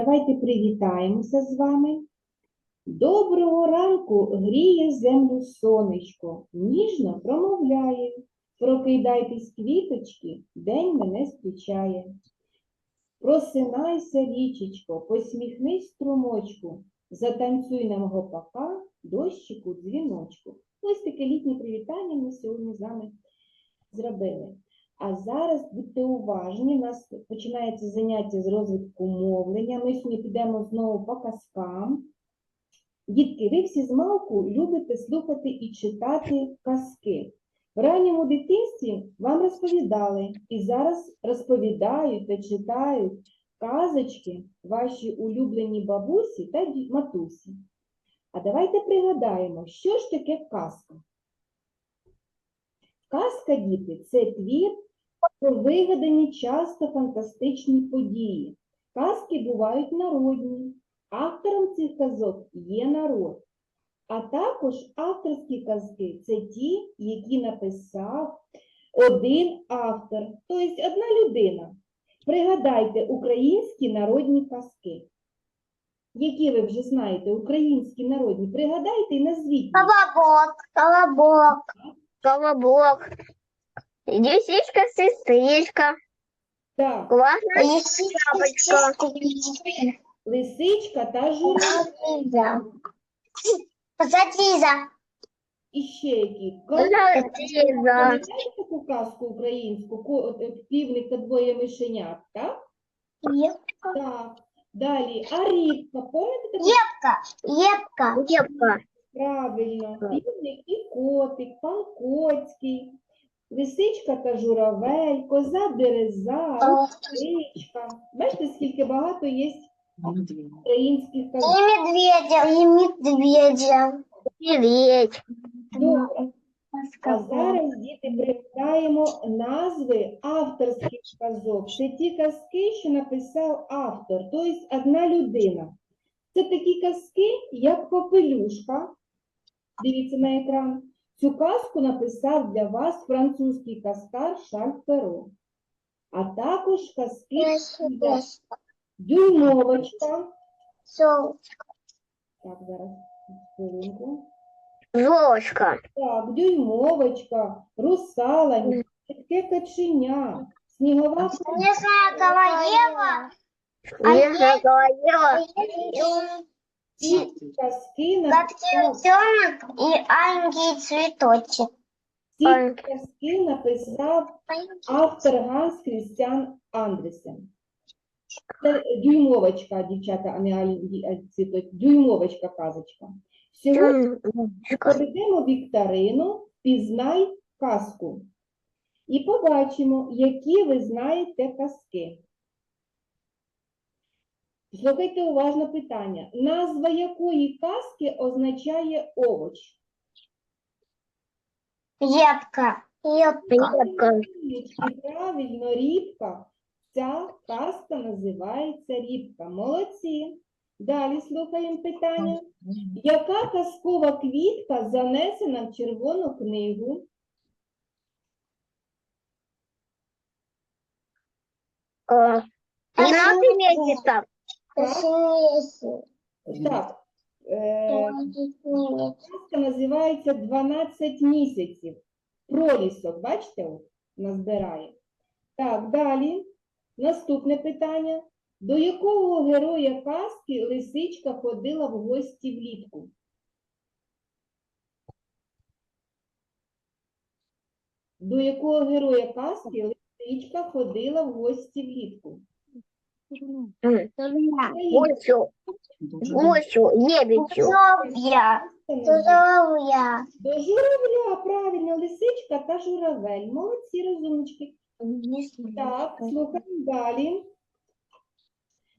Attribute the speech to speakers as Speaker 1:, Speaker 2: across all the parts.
Speaker 1: Давайте привітаємося з вами. Доброго ранку гріє землю сонечко, ніжно промовляє. Прокидайтесь, квіточки, день мене зустрічає. Просинайся, річечко, посміхнись струмочку, затанцюй нам гопака, дощику, дзвіночку. Ось таке літнє привітання ми сьогодні з вами зробили. А зараз будьте уважні, у нас починається заняття з розвитку мовлення. Ми сьогодні підемо знову по казкам. Дітки, ви всі з малку любите слухати і читати казки. В ранньому дитинстві вам розповідали і зараз розповідають та читають казочки ваші улюблені бабусі та матусі. А давайте пригадаємо, що ж таке казка. Казка, діти, це твір вигадані часто фантастичні події. Казки бувають народні. Автором цих казок є народ. А також авторські казки це ті, які написав один автор, тобто одна людина. Пригадайте українські народні казки. Які ви вже знаєте, українські народні, пригадайте і назвіть.
Speaker 2: Колобок, колобок, колобок. Лисичка, сестричка,
Speaker 1: Так,
Speaker 2: классная шапочка.
Speaker 1: лисичка та журавель.
Speaker 2: Позатиза.
Speaker 1: І ще які.
Speaker 2: Позатиза.
Speaker 1: Пам'ятаєте таку казку українську, Ко- е, півник та двоє мишенят, так? Так. Далі, а рібка, пам'ятаєте таку?
Speaker 2: Епка. Епка.
Speaker 1: Правильно. Півник і котик, пан Коцький, лисичка та журавель, коза береза, річка. Бачите, скільки багато є українських казок.
Speaker 2: И медведя, и медведя. Медведь.
Speaker 1: Добре. А зараз, діти, привітаємо назви авторських казок. Це ті казки, що написав автор, тобто одна людина. Це такі казки, як Попелюшка. Дивіться на екран. Цю казку написав для вас французький казкар Шарль Перо. А також казки Дюймовочка. Так, зараз хвилинку.
Speaker 2: Золушка.
Speaker 1: Так, дюймовочка, русалонька, таке каченя, снігова
Speaker 2: Снежная королева. Снежная королева. Гадкий
Speaker 1: написав,
Speaker 2: утенок и аленький цветочек.
Speaker 1: ці казки написав автор Ганс Крістіан Андресен. Це дюймовочка, дівчата, а не цвіток, дюймовочка казочка. Сьогодні Проведемо вікторину «Пізнай казку» і побачимо, які ви знаєте казки. Слухайте уважно питання. Назва якої казки означає овоч?
Speaker 2: Епка.
Speaker 1: Річки, Правильно, рібка. Ця казка називається рібка. Молодці. Далі слухаємо питання. Яка казкова квітка занесена в червону книгу?
Speaker 2: Двенадцать месяцев.
Speaker 1: Так, е, казка називається «12 місяців. Пролісок, бачите, от, назбирає. Так, далі. Наступне питання. До якого героя казки лисичка ходила в гості влітку? До якого героя казки лисичка ходила в гості влітку?
Speaker 2: Гусю. Гусю. Лебедю. Зубья. Зубья.
Speaker 1: До журавля, правильно, лисичка та журавель. Молодці, розумнички. Так, слухаємо далі.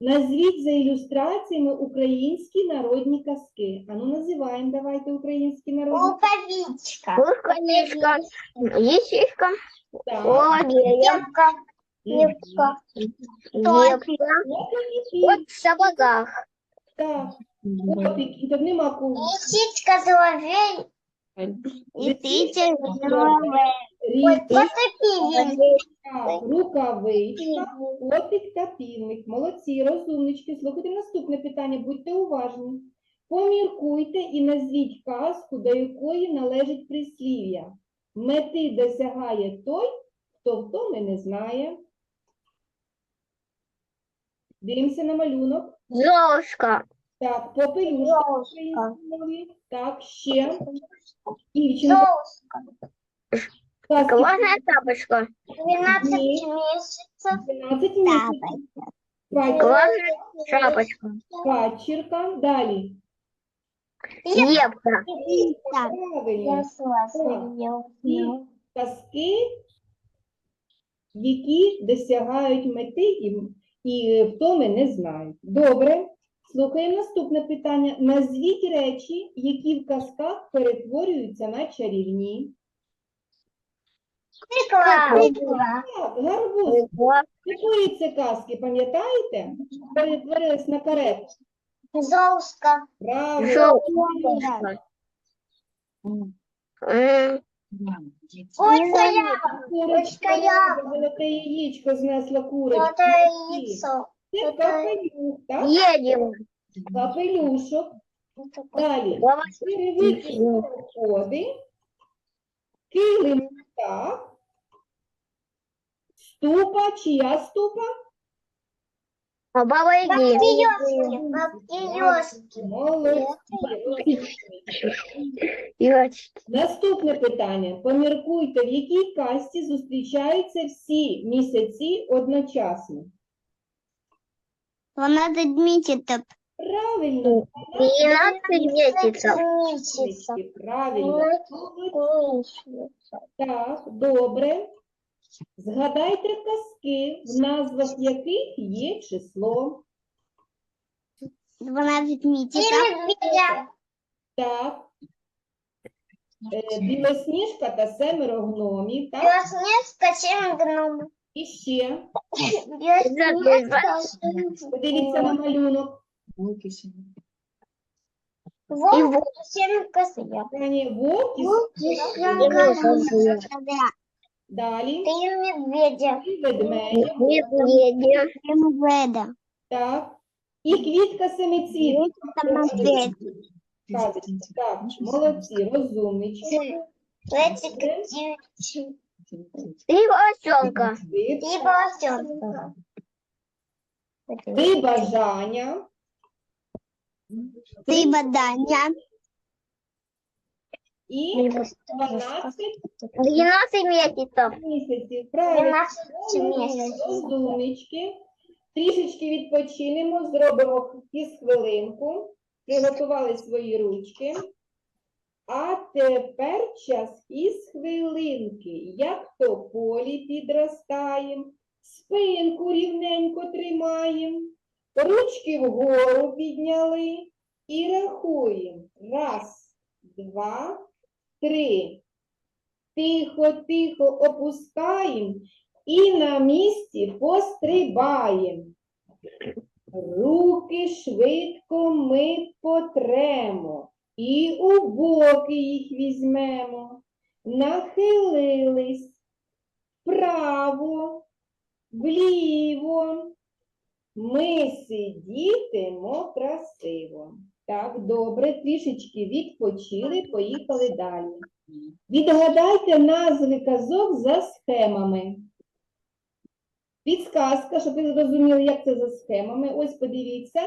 Speaker 1: Назвіть за ілюстраціями українські народні казки. Ану, називаємо давайте українські народні
Speaker 2: Луковичка. Луковичка. Лисичка.
Speaker 1: Так.
Speaker 2: Соловей. Епка. В сапогах.
Speaker 1: Так, котик, і тут нема кого.
Speaker 2: Лисичка, соловей Лисиця
Speaker 1: Річка,
Speaker 2: такие
Speaker 1: так, рукавичка, котик та півник. Молодці, розумнички. Слухайте наступне питання, будьте уважні. Поміркуйте і назвіть казку, до якої належить прислів'я. Мети досягає той, хто втоми не знає. Дивимося на малюнок.
Speaker 2: Золушка.
Speaker 1: Так, попелюшка. в українській мові. Так, ще. Дівчинка.
Speaker 2: Классная тапочка.
Speaker 1: 12
Speaker 2: месяцев.
Speaker 1: 12 місяців. Пать-
Speaker 2: шапочка.
Speaker 1: Падчірка. Далі. Правильно. Казки, які досягають мети і, і втоми не знають. Добре. Слухаємо наступне питання. Назвіть речі, які в казках перетворюються на чарівні. Так, гарбуз. Якої це казки, пам'ятаєте? Перетворились на карету.
Speaker 2: Золушка.
Speaker 1: Правильно.
Speaker 2: Золушка. М, Курочка
Speaker 1: Курочка,
Speaker 2: я.
Speaker 1: золоте яєчко знесла курочка.
Speaker 2: Яйцо.
Speaker 1: Це капелюх, так?
Speaker 2: Едем.
Speaker 1: Капелюшок. Далі. Черевики проходи. Килим так. Ступа, чия ступа?
Speaker 2: А баба Яги.
Speaker 1: Молодці. Наступне питання. Поміркуйте, в якій касті зустрічаються всі місяці одночасно.
Speaker 2: 12 месяцев.
Speaker 1: Правильно.
Speaker 2: 12 месяцев.
Speaker 1: Сонечки, Правильно. Так, добре. Згадайте казки, в назвах яких є число.
Speaker 2: 12 месяцев.
Speaker 1: Так. Е, Білосніжка та семеро гномів. Так?
Speaker 2: Белоснежка, семь гномов.
Speaker 1: І ще. Подивіться на малюнок.
Speaker 2: семь косых.
Speaker 1: Пані Вовк і далі.
Speaker 2: Три медведя.
Speaker 1: Ведмедя.
Speaker 2: Медведя. Три медведя.
Speaker 1: Так. І квітка семицвіт.
Speaker 2: медведь.
Speaker 1: Казочка. Так, молодці, розумнички.
Speaker 2: Три поросенка. Три поросенка.
Speaker 1: Три бажання.
Speaker 2: Три бадання.
Speaker 1: І 12
Speaker 2: 12 месяцев.
Speaker 1: місяців. Правильно.
Speaker 2: 12 месяцев.
Speaker 1: Розумнички. Трішечки відпочинемо, зробимо із хвилинку. Приготували свої ручки. А тепер час із хвилинки. Як то полі підростаєм, спинку рівненько тримаємо, ручки вгору підняли і рахуємо. Раз, два, три. Тихо, тихо опускаємо і на місці пострибаємо. Руки швидко ми потремо і у боки їх візьмемо. Нахилились вправо, вліво. Ми сидітимо красиво. Так, добре, трішечки відпочили, поїхали далі. Відгадайте назви казок за схемами. Підсказка, щоб ви зрозуміли, як це за схемами. Ось подивіться,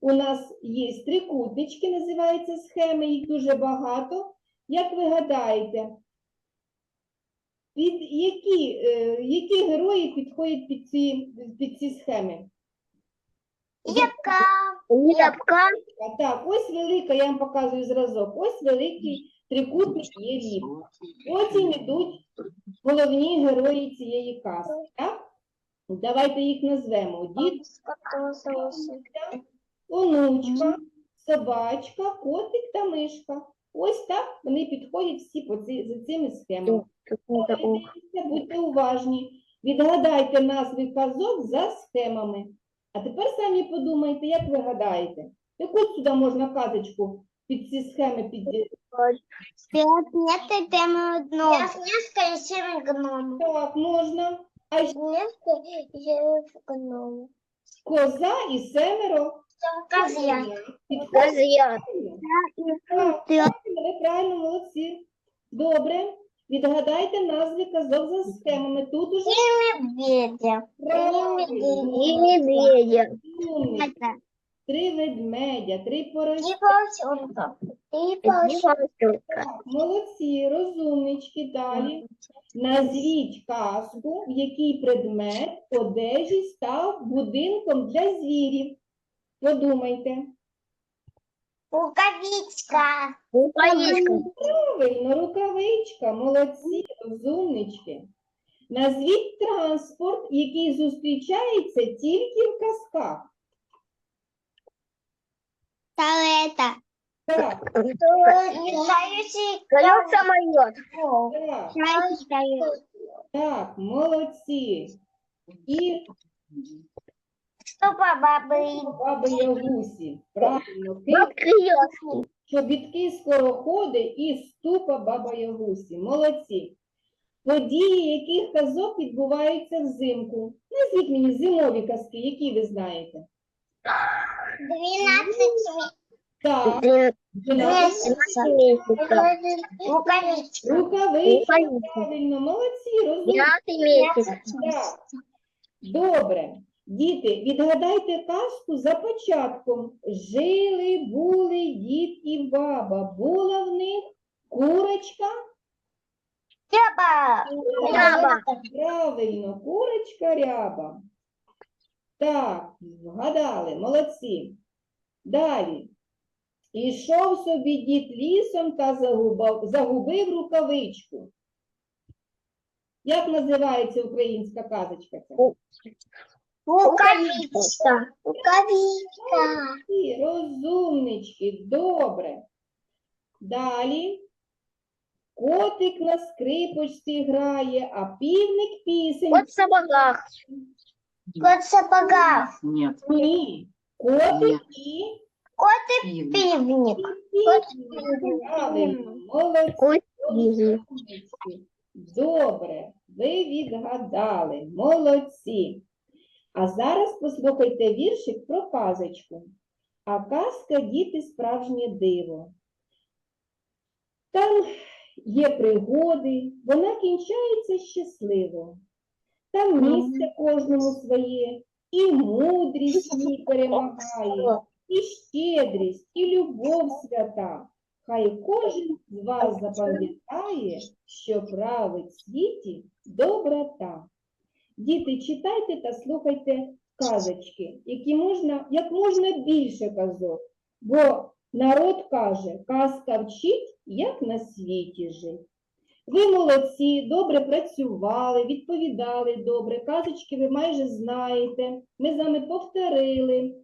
Speaker 1: у нас є трикутнички, називаються схеми, їх дуже багато. Як ви гадаєте, під які, е, які герої підходять під ці, під ці схеми?
Speaker 2: Лепка. Лепка.
Speaker 1: А Так, ось велика, я вам показую зразок. Ось великий трикутник є ріб. Потім йдуть головні герої цієї казки. Так? Давайте їх назвемо. Дід, онучка, собачка, котик та мишка. Ось так вони підходять всі по ці, за цими схемами. Будьте уважні. Відгадайте назви казок за схемами. А тепер самі подумайте, як ви гадаєте, яку сюди можна казочку під ці схеми під
Speaker 2: Нет, тема одно. Я снежка и
Speaker 1: так можна. А ще
Speaker 2: и семь гномов.
Speaker 1: коза і семеро.
Speaker 2: Козья.
Speaker 1: Підходить?
Speaker 2: Козья.
Speaker 1: Так, ви правильно, молодці. Добре. Відгадайте назви казок за схемами. Тут уже
Speaker 2: Медведя.
Speaker 1: правильно.
Speaker 2: И медведя.
Speaker 1: Три ведмедя, три поросята.
Speaker 2: И поросенка. И поросенка.
Speaker 1: Молодці, розумнички. Далі. Назвіть казку, в якій предмет одежі став будинком для звірів. Подумайте.
Speaker 2: Рукавичка. Рукавичка.
Speaker 1: Правильно, рукавичка, молодці, розумнички. Назвіть транспорт, який зустрічається тільки в казках.
Speaker 2: Салета.
Speaker 1: Так,
Speaker 2: Летающий самолет.
Speaker 1: так, так, молодці. І
Speaker 2: Стопа бабы.
Speaker 1: баби Ягусі. Правильно, Ки- чобітки скороходи і ступа баба Ягусі. Молодці. Події, яких казок відбуваються взимку. Назвіть мені зимові казки, які ви знаєте.
Speaker 2: 12
Speaker 1: Так,
Speaker 2: рукавичка,
Speaker 1: Рукавичка. правильно, молодці. Так. Добре. Діти, відгадайте казку за початком. Жили, були дід і баба. Була в них курочка.
Speaker 2: Ряба. Ряба.
Speaker 1: Правильно, курочка ряба. Так, вгадали, молодці. Далі. Ішов собі дід лісом та загубав, загубив рукавичку. Як називається українська казочка ця?
Speaker 2: Рукавичка. Рукавичка.
Speaker 1: І розумнички, добре. Далі. Котик на скрипочці грає, а півник пісень.
Speaker 2: Кот в сапогах. Кот в сапогах.
Speaker 3: Нет,
Speaker 1: Ні. Котик і
Speaker 2: Кот и
Speaker 3: пивник.
Speaker 2: пивник.
Speaker 1: півник. Правильно, молодці.
Speaker 2: Кот
Speaker 1: розумнички. Добре, ви відгадали. Молодці. А зараз послухайте віршик про казочку. А казка діти справжнє диво. Там є пригоди, вона кінчається щасливо. Там місце кожному своє, і мудрість ній перемагає, і щедрість, і любов свята. Хай кожен з вас запам'ятає, що править світі доброта. Діти, читайте та слухайте казочки, які можна, як можна більше казок, бо народ каже, казка вчить, як на світі жить. Ви молодці, добре працювали, відповідали добре, казочки ви майже знаєте. Ми з вами повторили.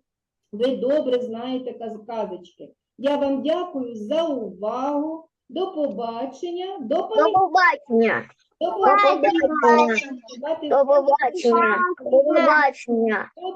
Speaker 1: Ви добре знаєте казочки. Я вам дякую за увагу. До побачення. До
Speaker 2: До
Speaker 1: побачення.
Speaker 2: До побачення.
Speaker 1: побачення.
Speaker 2: До побачення. До побачення.
Speaker 1: До